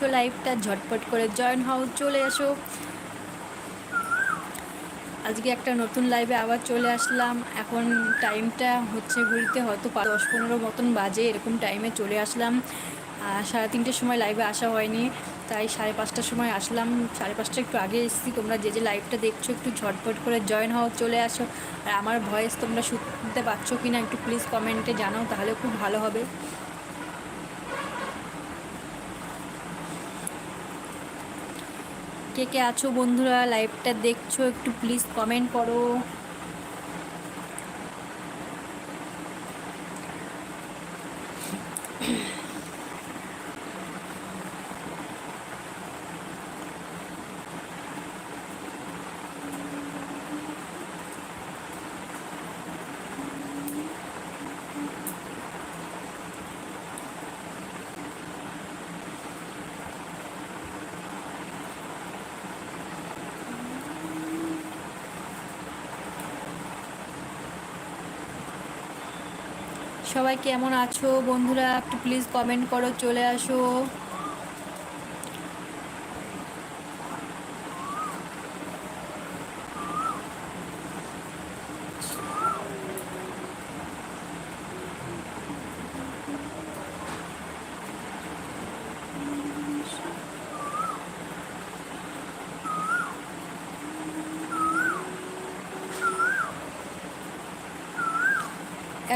দেখছ লাইভটা, ঝটপট করে জয়েন হও, চলে এসো। আজকে একটা নতুন লাইভে আবার চলে আসলাম। এখন টাইমটা হচ্ছে ঘুরিতে হয়তো দশ, পনেরো মতন বাজে, এরকম টাইমে চলে আসলাম। সাড়ে তিনটের সময় লাইভে আসা হয়নি, তাই সাড়ে পাঁচটার সময় আসলাম। সাড়ে পাঁচটা একটু আগে এসেছি, তোমরা যে যে লাইভটা দেখছ, একটু ঝটপট করে জয়েন হও, চলে আসো। আর আমার ভয়েস তোমরা শুনতে পাচ্ছ কি না একটু প্লিজ কমেন্টে জানাও, তাহলে খুব ভালো হবে। কে কে আছো বন্ধুরা? লাইভটা দেখছ একটু প্লিজ কমেন্ট করো। সবাই কেমন আছো? বন্ধুরা একটু প্লিজ কমেন্ট করো চলে আসো।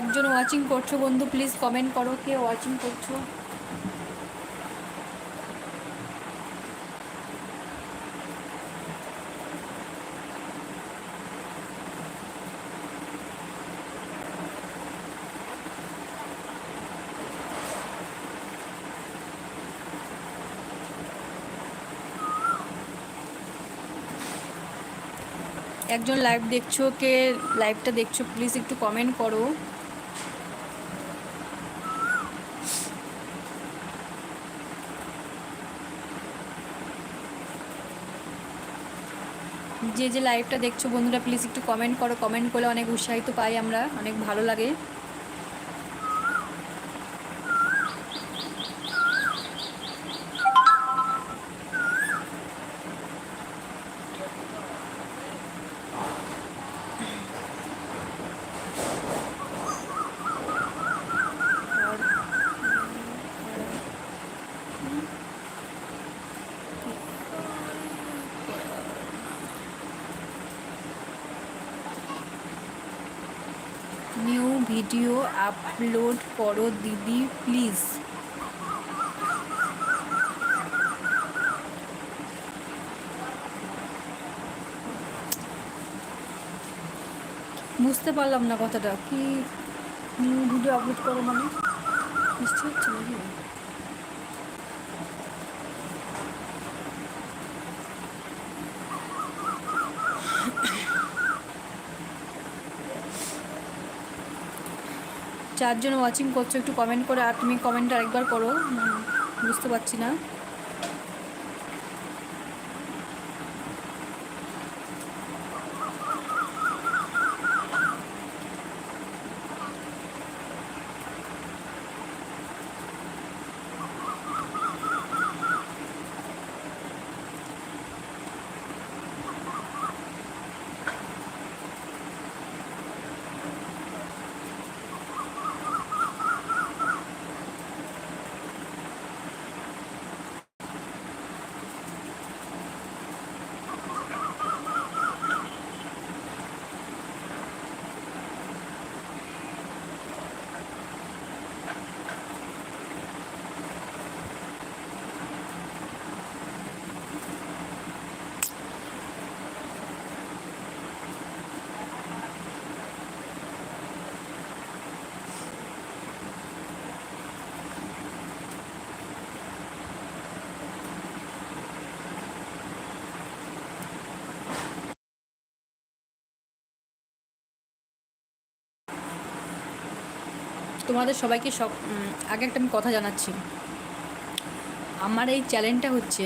একজন ওয়াচিং করছ বন্ধু প্লিজ কমেন্ট করো কে ওয়াচিং করছ। একজন লাইভ দেখছ, কে লাইভটা দেখছ প্লিজ একটু কমেন্ট করো। যে যে লাইভটা দেখছ, বন্ধুরা প্লিজ একটু কমেন্ট করো। কমেন্ট করলে অনেক উৎসাহিত পাই আমরা, অনেক ভালো লাগে। ভিডিও আপলোড করো দিদি, প্লিজ। বুঝতে পারলাম না কথাটা, কি ভিডিও আপলোড করো মানে? নিশ্চয় হচ্ছে চারজন ওয়াচিং করছ একটু কমেন্ট করে আর তুমি কমেন্ট আরেকবার করো। বুঝতে পারছি না। তোমাদের সবাইকে সব আগে একটা আমি কথা জানাচ্ছি। আমার এই চ্যানেলটা হচ্ছে,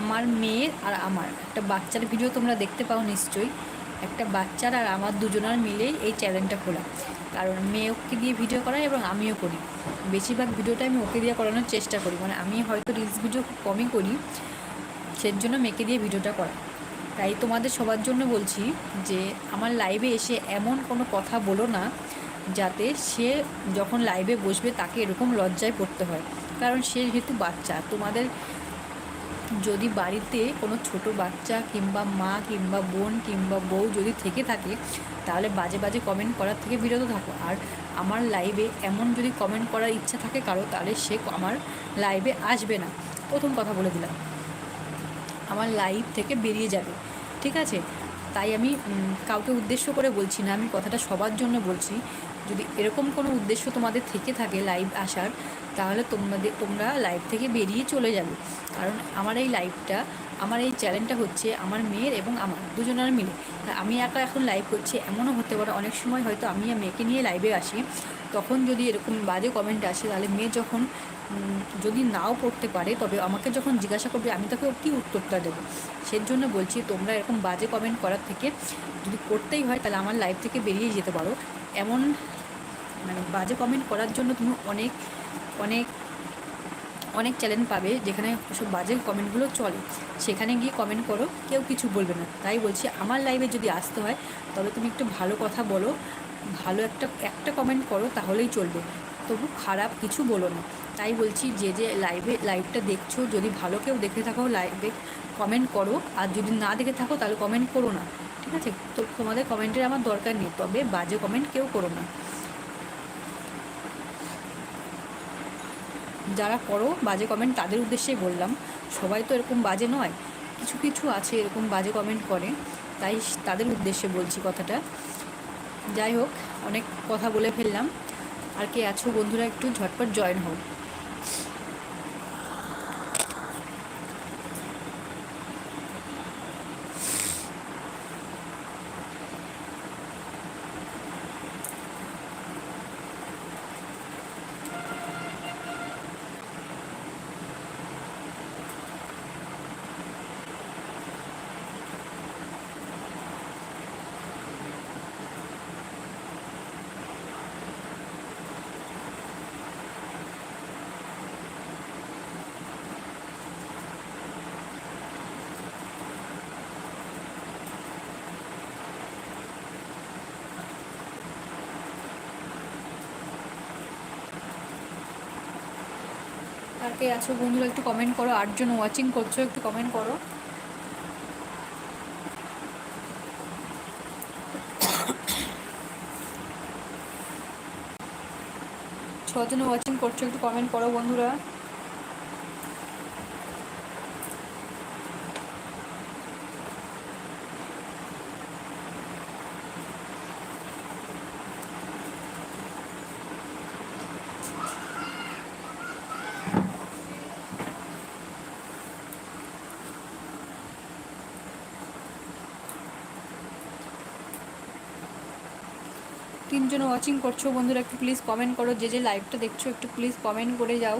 আমার মেয়ের আর আমার, একটা বাচ্চার ভিডিও তোমরা দেখতে পাও নিশ্চয়ই, একটা বাচ্চার আর আমার দুজনের মিলেই এই চ্যানেলটা খোলা কারণ মেয়ে ওকে দিয়ে ভিডিও করাই এবং আমিও করি। বেশিরভাগ ভিডিওটা আমি ওকে দিয়ে করানোর চেষ্টা করি। মানে আমি হয়তো রিলস ভিডিও খুব কমই করি সের জন্য মেয়েকে দিয়ে ভিডিওটা করা। তাই তোমাদের সবার জন্য বলছি যে, আমার লাইভে এসে এমন কোনো কথা বলো না যাতে সে যখন লাইভে বসবে, তাকে এরকম লজ্জায় পড়তে হয়। কারণ সে যেহেতু বাচ্চা, তোমাদের যদি বাড়িতে কোনো ছোট বাচ্চা কিংবা মা কিংবা বোন কিংবা বউ যদি থেকে থাকে, তাহলে বাজে বাজে কমেন্ট করার থেকে বিরত থাকো। আর আমার লাইভে এমন যদি কমেন্ট করার ইচ্ছা থাকে কারও, তাহলে সে আমার লাইভে আসবে না। প্রথম কথা বলে দিলাম। আমার লাইভ থেকে বেরিয়ে যাবে। ঠিক আছে? তাই আমি কাউকে উদ্দেশ্য করে বলছি না, আমি কথাটা সবার জন্য বলছি। যদি এরকম কোনো উদ্দেশ্য তোমাদের থেকে থাকে লাইভ আসার, তাহলে তোমাদের, তোমরা লাইভ থেকে বেরিয়ে চলে যাবে। কারণ আমার এই লাইভটা আমার এই চ্যানেলটা হচ্ছে আমার মেয়ের এবং আমার দুজনের মিলে। আমি একা এখন লাইভ করছি, এমনও হতে পারে অনেক সময় হয়তো আমি মেয়েকে নিয়ে লাইভে আসি। তখন যদি এরকম বাজে কমেন্ট আসে, তাহলে মেয়ে যখন যদি নাও পড়তে পারে, তবে আমাকে যখন জিজ্ঞাসা করবে, আমি তাকে কী উত্তরটা দেবো? সেই জন্য বলছি, তোমরা এরকম বাজে কমেন্ট করার থেকে যদি করতেই হয়, তাহলে আমার লাইভ থেকে বেরিয়ে যেতে পারো। এমন মানে বাজে কমেন্ট করার জন্য তুমি অনেক অনেক অনেক চ্যালেঞ্জ পাবে যেখানে সব বাজে কমেন্টগুলো চলে। সেখানে গিয়ে কমেন্ট করো, কেউ কিছু বলবে না। তাই বলছি, আমার লাইভে যদি আসতে হয় তবে তুমি একটু ভালো কথা বলো, ভালো একটা একটা কমেন্ট করো, তাহলেই চলবে। তবু খারাপ কিছু বলো না। তাই বলছি, যে যে লাইভে লাইভটা দেখছ, যদি ভালো কেউ দেখে থাকো লাইভে কমেন্ট করো। আর যদি না দেখে থাকো, তাহলে কমেন্ট করো না। ঠিক আছে? তো তোমাদের কমেন্টের আমার দরকার নেই। তবে বাজে কমেন্ট কেউ করো না। যারা করো বাজে কমেন্ট তাদের উদ্দেশ্যেই বললাম। সবাই তো এরকম বাজে নয়, কিছু কিছু আছে এরকম বাজে কমেন্ট করে। তাই তাদের উদ্দেশ্যে বলছি কথাটা। যাই হোক, অনেক কথা বলে ফেললাম। আর কে আছো বন্ধুরা একটু ঝটপট জয়েন হোক কে আছো বন্ধুরা, একটু কমেন্ট করো। আটজন ওয়াচিং করছ, একটু কমেন্ট করো। ছজন ওয়াচিং করছ, একটু কমেন্ট করো বন্ধুরা। তিনজন ওয়াচিং করছ বন্ধুরা, একটু প্লিজ কমেন্ট করো, যে যে লাইভটা দেখছ, একটু প্লিজ কমেন্ট করে যাও।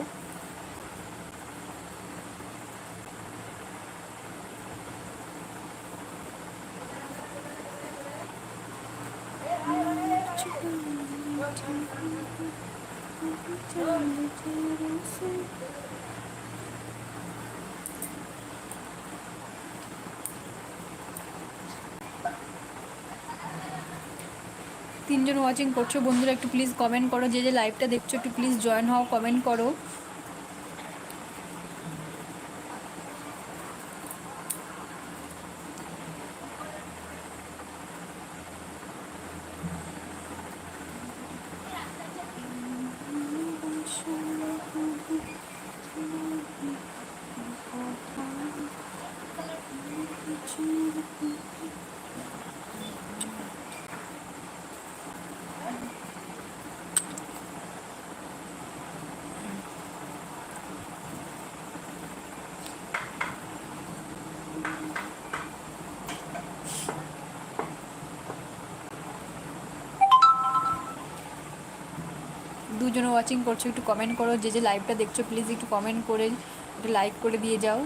ওয়াচিং করছ। বন্ধুরা, একটু প্লিজ কমেন্ট করো। যে যে লাইভটা দেখছ, একটু প্লিজ জয়েন হও কমেন্ট করো। দুজনে ওয়াচিং করছ, একটু কমেন্ট করো, যে যে লাইভটা দেখছ প্লিজ একটু কমেন্ট করে, একটু লাইক করে দিয়ে যাও।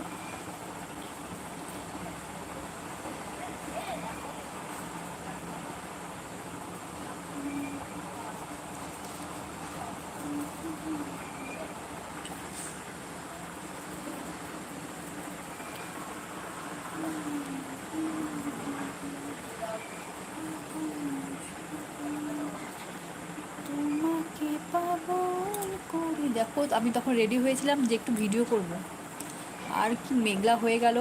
আমি তখন রেডি হয়েছিলাম যে একটু ভিডিও করব। আর কি মেঘলা হয়ে গেল,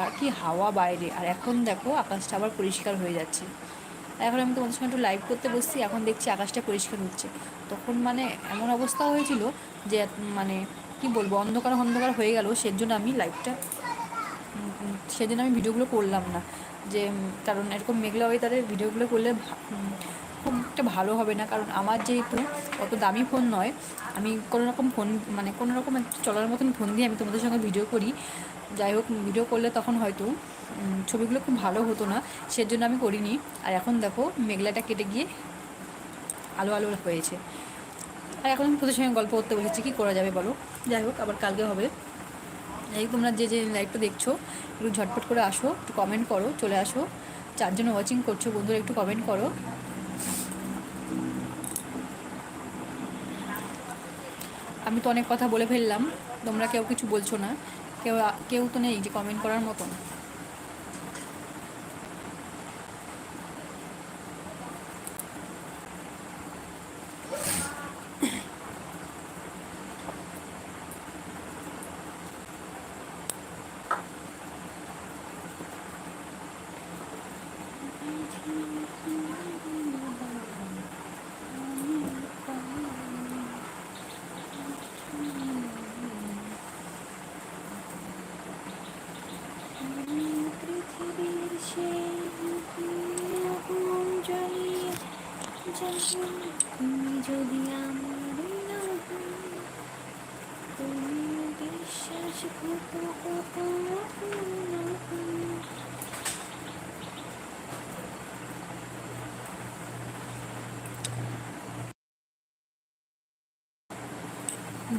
আর কি হাওয়া বাইরে। আর এখন দেখো, আকাশটা আবার পরিষ্কার হয়ে যাচ্ছে। এখন আমি তোমাদের সঙ্গে একটু লাইভ করতে বসছি, এখন দেখছি আকাশটা পরিষ্কার হচ্ছে। তখন মানে এমন অবস্থা হয়েছিল যে মানে কি বলব, অন্ধকার অন্ধকার হয়ে গেল, সেজন্য আমি লাইভটা সেজন্য আমি ভিডিওগুলো করলাম না। যে কারণ এরকম মেঘলা ওয়েদারে ভিডিওগুলো করলে একটা ভালো হবে না, কারণ আমার যেহেতু অত দামি ফোন নয়, আমি কোনো রকম ফোন মানে কোনো রকম চলার মতন ফোন দিয়ে আমি তোমাদের সঙ্গে ভিডিও করি। যাই হোক ভিডিও করলে তখন হয়তো ছবিগুলো খুব ভালো হতো না, সেজন্য আমি করিনি। আর এখন দেখো, মেঘলাটা কেটে গিয়ে আলো আলো হয়েছে। আর এখন তোদের সঙ্গে গল্প করতে বলেছি কী করা যাবে বলো? যাই হোক, আবার কালকে হবে। হোক তোমরা যে যে লাইভটা দেখছ, একটু ঝটপট করে আসো, একটু কমেন্ট করো, চলে আসো। চারজন ওয়াচিং করছ, বন্ধুরা একটু কমেন্ট করো। আমি তো অনেক কথা বলে ফেললাম, তোমরা কেউ কিছু বলছো না। কেউ কেউ তো নেই যে কমেন্ট করার মতন।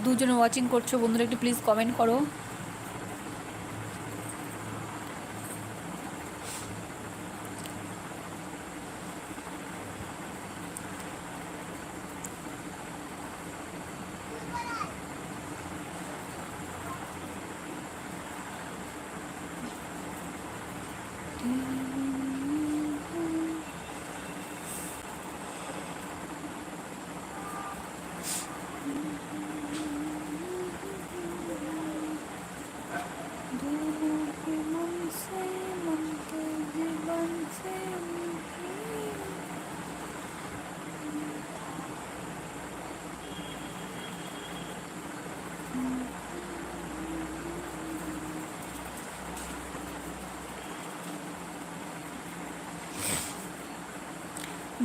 দুজনে ওয়াচিং করছ বন্ধুরা একটু প্লিজ কমেন্ট করো।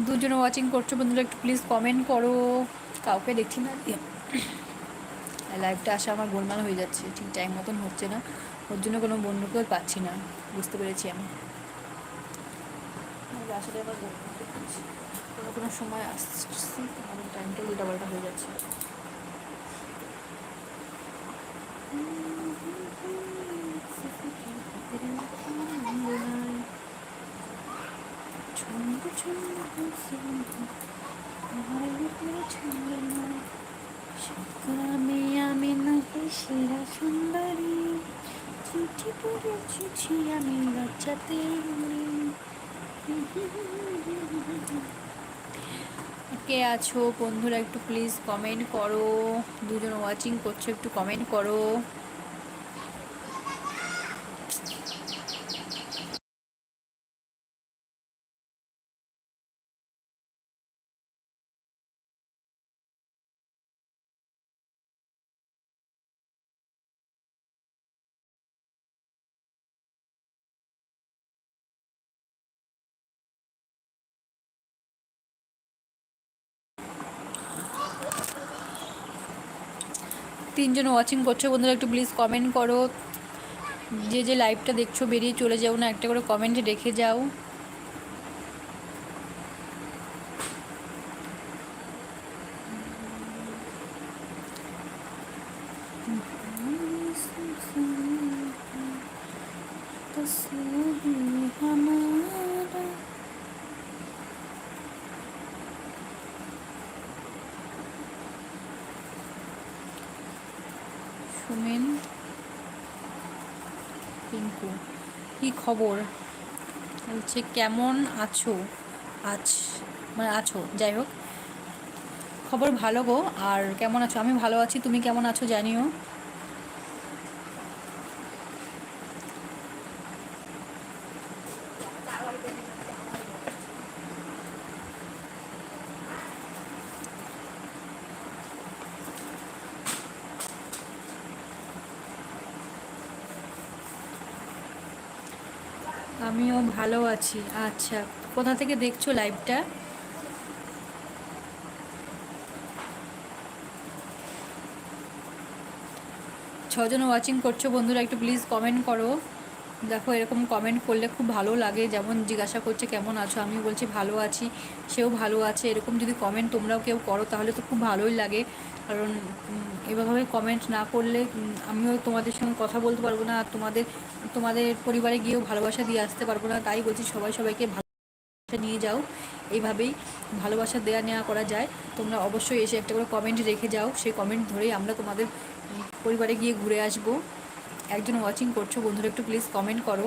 দুজনে ওয়াচিং করছ বন্ধুরা একটু প্লিজ কমেন্ট করো। কাউকে দেখছি না। লাইভটা আসা আমার গোলমাল হয়ে যাচ্ছে। ঠিক টাইম মতন হচ্ছে না। ওর জন্য কোনো বন্ধুকেও পাচ্ছি না। বুঝতে পেরেছি আমি। আসলে আবার কোনো কোনো সময় আসছি আমার টাইমটা উল্টাপাল্টা হয়ে যাচ্ছে। ছন্দ ছন্দ গ্রামে আমি নাকি সেরা সুন্দরী চিঠি পড়ে চিঠি আমি লজ্জাতে কে আছো বন্ধুরা একটু প্লিজ কমেন্ট করো। দুজন ওয়াচিং করছ, একটু কমেন্ট করো। তিনজন ওয়াচিং করছ, বন্ধুরা একটু প্লিজ কমেন্ট করো। যে যে লাইভটা দেখছ, বেরিয়ে চলে যাও না, একটা করে কমেন্টে রেখে যাও। খবর। বলছে, কেমন আছো? আজ মানে আছো, যাই হোক। খবর ভালো গো, আর কেমন আছো? আমি ভালো আছি, তুমি কেমন আছো জানিও আমিও ভালো আছি। আচ্ছা কোথা থেকে দেখছ লাইভটা ছজন ওয়াচিং করছ বন্ধুরা, একটু প্লিজ কমেন্ট করো। দেখো, এরকম কমেন্ট করলে খুব ভালো লাগে, যেমন জিজ্ঞাসা করছে, কেমন আছো? আমি বলছি, ভালো আছি। সেও ভালো আছে। এরকম যদি কমেন্ট তোমরাও কেউ করো, তাহলে তো খুব ভালোই লাগে। কারণ এভাবে কমেন্ট না করলে আমিও তোমাদের সঙ্গে কথা বলতে পারব না, আর তোমাদের তোমাদের পরিবারে গিয়েও ভালোবাসা দিয়ে আসতে পারব না, তাই বলছি সবাই সবাইকে ভালোবাসা নিয়ে যাও। এইভাবেই ভালোবাসা দেওয়া নেওয়া করা যায়। তোমরা অবশ্যই এসে একটা করে কমেন্ট রেখে যাও। সেই কমেন্ট ধরেই আমরা তোমাদের পরিবারে গিয়ে ঘুরে আসব। একজন ওয়াচিং করছ, বন্ধুরা, একটু প্লিজ কমেন্ট করো।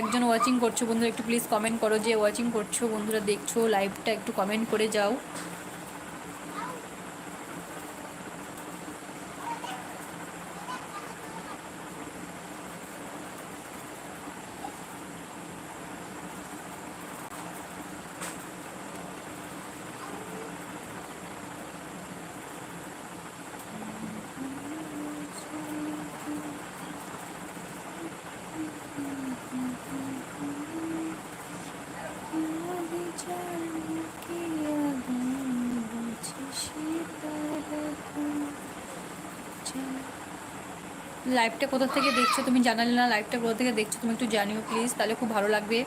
একজন ওয়াচিং করছ বন্ধুরা, একটু প্লিজ কমেন্ট করো যে ওয়াচিং করছ বন্ধুরা, দেখছ লাইভটা একটু কমেন্ট করে যাও। লাইভটা কোথা থেকে দেখছ? তুমি জানালে না লাইভটা কোথা থেকে দেখছ? তুমি একটু জানিও প্লিজ তাহলে খুব ভালো লাগবে।